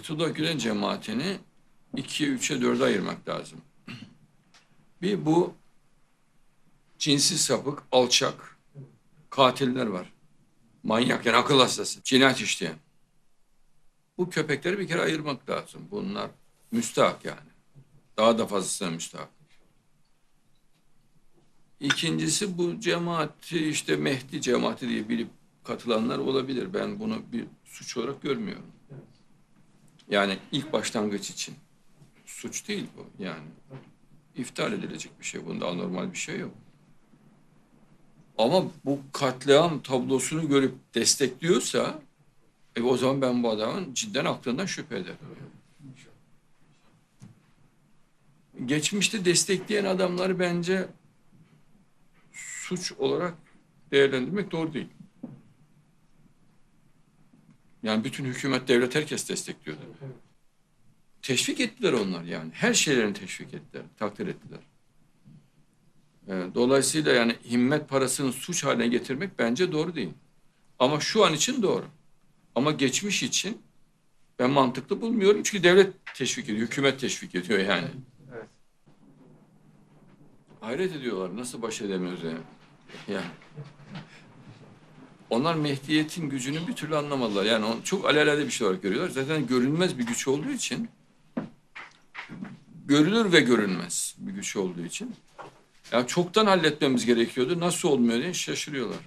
Fethullah Gülen cemaatini ikiye, üçe, dörde ayırmak lazım. Bir bu cinsi sapık, alçak, katiller var. Manyak yani akıl hastası, cinayet işleyen. Bu köpekleri bir kere ayırmak lazım. Bunlar müstahak yani. Daha da fazlasına müstahak. İkincisi bu cemaati işte Mehdi cemaati diye bilip katılanlar olabilir. Ben bunu bir suç olarak görmüyorum. Yani ilk başlangıç için. Suç değil bu yani. İftar edilecek bir şey. Bunda anormal bir şey yok. Ama bu katliam tablosunu görüp destekliyorsa e o zaman ben bu adamın cidden aklından şüphe ederim. Geçmişte destekleyen adamları bence suç olarak değerlendirmek doğru değil. Yani bütün hükümet, devlet herkes destekliyordu. Teşvik ettiler onlar yani. Her şeylerini teşvik ettiler, takdir ettiler. Ee, Dolayısıyla yani himmet parasını suç haline getirmek bence doğru değil. Ama şu an için doğru. Ama geçmiş için ben mantıklı bulmuyorum. Çünkü devlet teşvik ediyor, hükümet teşvik ediyor yani. Evet. Hayret ediyorlar nasıl baş edemiyoruz yani. yani. Onlar Mehdiyetin gücünü bir türlü anlamadılar. Yani onu çok alelade bir şey olarak görüyorlar. Zaten görünmez bir güç olduğu için görülür ve görünmez bir güç olduğu için. Yani çoktan halletmemiz gerekiyordu. Nasıl olmuyor diye şaşırıyorlar.